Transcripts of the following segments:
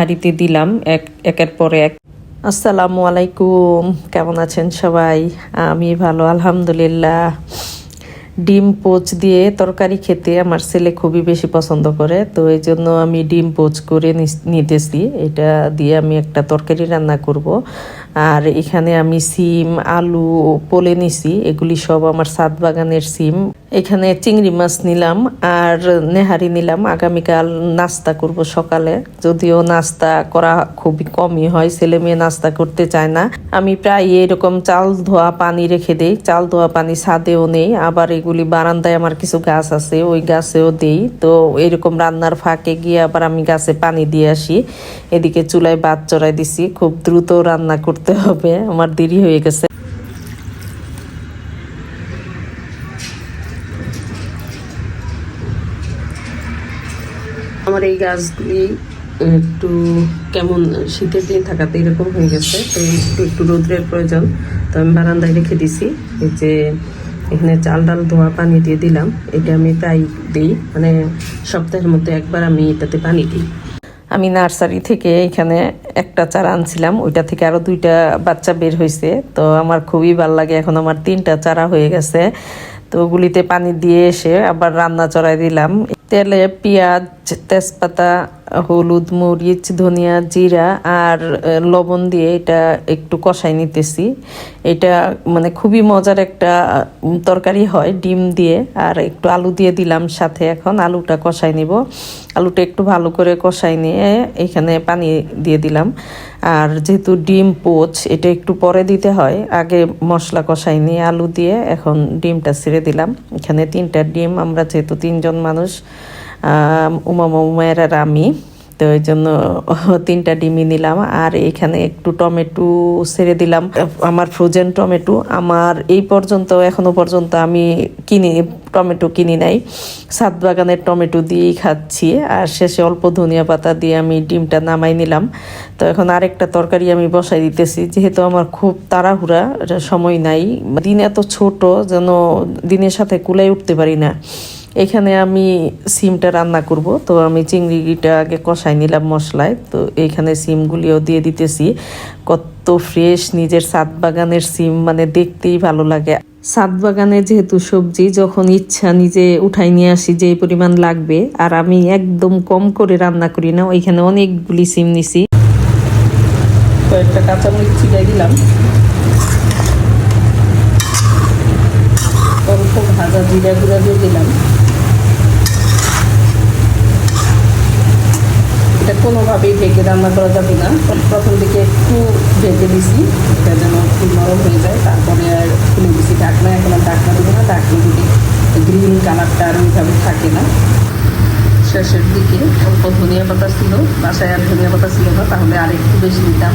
হাঁড়িতে দিলাম, এক, একের পরে এক। আসসালামু আলাইকুম, কেমন আছেন সবাই? আমি ভালো, আলহামদুলিল্লাহ। ডিম পোচ দিয়ে তরকারি খেতে আমার ছেলে খুবই বেশি পছন্দ করে, তো এই জন্য আমি ডিম পোচ করে নিতেছি। এটা দিয়ে আমি একটা তরকারি রান্না করব। আর এখানে আমি সিম, আলু, পোলে নিছি। এগুলি সব আমার সাত বাগানের সিম। এখানে চিংড়ি মাছ নিলাম আর নেহারি নিলাম। আগামীকাল নাস্তা করব সকালে। যদিও নাস্তা করা খুবই কমই হয়, ছেলে মেয়ে নাস্তা করতে চায় না। আমি প্রায় এরকম চাল ধোয়া পানি রেখে দেই। চাল ধোয়া পানি ছাদেও নেই। আবার এগুলি বারান্দায় আমার কিছু গাছ আছে, ওই গাছেও দেই। তো এরকম রান্নার ফাঁকে গিয়ে আবার আমি গাছে পানি দিয়ে আসি। এদিকে চুলায় ভাত চড়াই দিছি। খুব দ্রুত রান্না করতে হবে আমার দেরি হয়ে গেছে। আমার এই গাছগুলি একটু কেমন শীতের দিন থাকাতে এরকম হয়ে গেছে তো একটু একটু রোদ্রের প্রয়োজন। তো আমি বারান্দায় রেখে দিছি এই যে এখানে চাল ডাল ধোয়া পানি দিয়ে দিলাম। এটা আমি প্রায় দিই মানে সপ্তাহের মধ্যে একবার আমি এটাতে পানি দিই। আমি নার্সারি থেকে এখানে একটা চারা আনছিলাম, ওইটা থেকে আরও দুইটা বাচ্চা বের হয়েছে তো আমার খুবই ভালো লাগে, এখন আমার তিনটা চারা হয়ে গেছে। তো ওগুলিতে পানি দিয়ে এসে আবার রান্না চড়াই দিলাম। তেলে পেঁয়াজ, তেজপাতা হলুদ, মরিচ, ধনিয়া, জিরা আর লবণ দিয়ে এটা একটু কষাই নিতেছি। এটা মানে খুবই মজার একটা তরকারি হয় ডিম দিয়ে। আর একটু আলু দিয়ে দিলাম সাথে এখন, আলুটা কষাই নিব। আলুটা একটু ভালো করে কষাই নিয়ে এখানে পানি দিয়ে দিলাম। আর যেহেতু ডিম পোচ, এটা একটু পরে দিতে হয়। আগে মশলা কষাই নিয়ে আলু দিয়ে এখন ডিমটা ছেড়ে দিলাম। এখানে তিনটা ডিম, আমরা যেহেতু তিনজন মানুষ উমামা উমায়ের আর আমি তো ওই জন্য তিনটা ডিমই নিলাম। আর এখানে একটু টমেটো ছেড়ে দিলাম। আমার ফ্রোজেন টমেটো, আমার এই পর্যন্ত, এখনও পর্যন্ত আমি কিনি, টমেটো কিনি নাই। সাত বাগানের টমেটো দিয়েই খাচ্ছি। আর শেষে অল্প ধনিয়া পাতা দিয়ে আমি ডিমটা নামাই নিলাম। তো এখন আরেকটা তরকারি আমি বসাই দিতেছি। যেহেতু আমার খুব তাড়াহুড়া, সময় নাই। দিন এত ছোট, যেন দিনের সাথে কুলাই উঠতে পারি না। এখানে আমি সিমটা রান্না করব। তো আমি চিংড়িটা আগে কষাই নিলাম মশলায়। তো এখানে সিমগুলিও দিয়ে দিতেছি। কত ফ্রেশ নিজের সাত বাগানের সিম মানে দেখতেই ভালো লাগে। সাত বাগানে যেহেতু সবজি, যখন ইচ্ছা নিজে উঠাই নিয়ে আসি যে পরিমাণ লাগবে। আর আমি একদম কম করে রান্না করি না, ওইখানে অনেকগুলি সিম নিছি। কয়েকটা কাঁচামরিচ ছিটাই দিলাম। ভাজা জিরা গুঁড়া দিয়ে দিলাম। কোনোভাবেই ঢেকে রান্না করা যাবে না। প্রথম দিকে একটু ঢেকে দিছি, এটা যেন একটু নরম হয়ে যায়, তারপরে আর খুলে দিছি ঢাকনা। এখন আর ঢাকনা দেবো না, ঢাকনা দিলে গ্রিন কালারটা আর ওইভাবে থাকে না। শেষের দিকে অল্প ধনিয়া পাতা ছিল, বাসায় আর ধনিয়া পাতা ছিল না, তাহলে আর একটু বেশি দিতাম।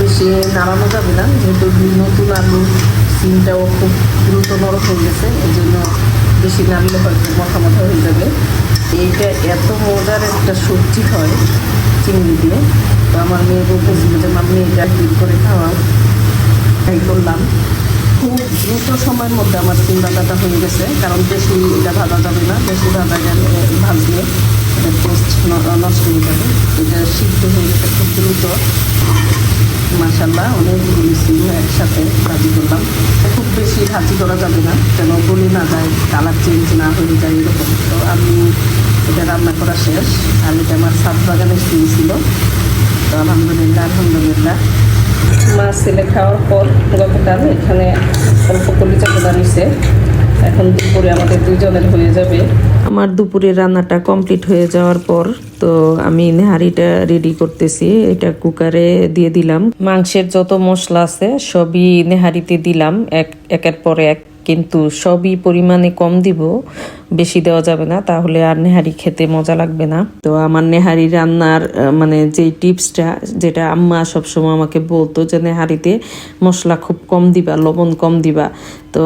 বেশি নাড়ানো যাবে না, যেহেতু নতুন আলু সিমটাও খুব দ্রুত নরম হয়ে গেছে এই জন্য বেশি নামলে হয়তো মাথা মাথা হয়ে যাবে। এইটা এত মজার একটা সবজি হয় চিংড়ি দিয়ে। তো আমার মেয়ে বলতেছিল যে মামি এটা দিন করে খাওয়া তাই করলাম। খুব দ্রুত সময়ের মধ্যে আমার সিম ভাজাটা হয়ে গেছে, কারণ বেশি এটা ভাজা যাবে না। বেশি ভাজা গেলে ভাজলে এটা টেস্ট নষ্ট হয়ে যাবে। এটা সিদ্ধ হয়ে গেছে খুব দ্রুত। মাসাল্লাহ অনেকগুলি সিম একসাথে ভাজি করলাম। খুব বেশি ভাজি করা যাবে না, যেন গলি না যায়, কালার চেঞ্জ না হয়ে যায় এরকম। তো আমি এটা রান্না করা শেষ। আর এটা আমার সাত বাগানের সিম ছিল। তো আলহামদুলিল্লাহ আলহামদুলিল্লাহ। মা ছেলে খাওয়ার পর গতকাল এখানে অল্প কলিচা নিছে। এখন দুপুরে আমাদের দুজনের হয়ে যাবে। আমার দুপুরে রান্নাটা কমপ্লিট হয়ে যাওয়ার পর তো আমি নেহারিটা রেডি করতেছি। এটা কুকারে দিয়ে দিলাম। মাংসের যত মশলা আছে, সবই নেহারিতে দিলাম। এক একের পর এক। কিন্তু সবই পরিমাণে কম দিব। বেশি দেওয়া যাবে না, তাহলে আর নেহারি খেতে মজা লাগবে না। তো আমার নেহারি রান্নার মানে যে টিপসটা, যেটা আম্মা সবসময় আমাকে বলতো যে, নেহারিতে মশলা খুব কম দিবা, লবণ কম দিবা। তো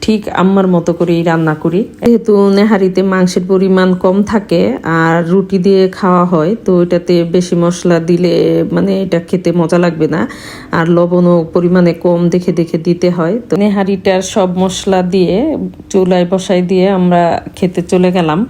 ঠিক আম্মার মতো করেই রান্না করি। যেহেতু নেহারিতে মাংসের পরিমাণ কম থাকে আর রুটি দিয়ে খাওয়া হয়, তো এটাতে বেশি মশলা দিলে মানে এটা খেতে মজা লাগবে না। আর লবণও পরিমাণে কম দেখে দেখে দিতে হয়। তো নেহারিটার সব মশলা দিয়ে চুলায় বসাই দিয়ে আমরা খেতে চলে গেলাম।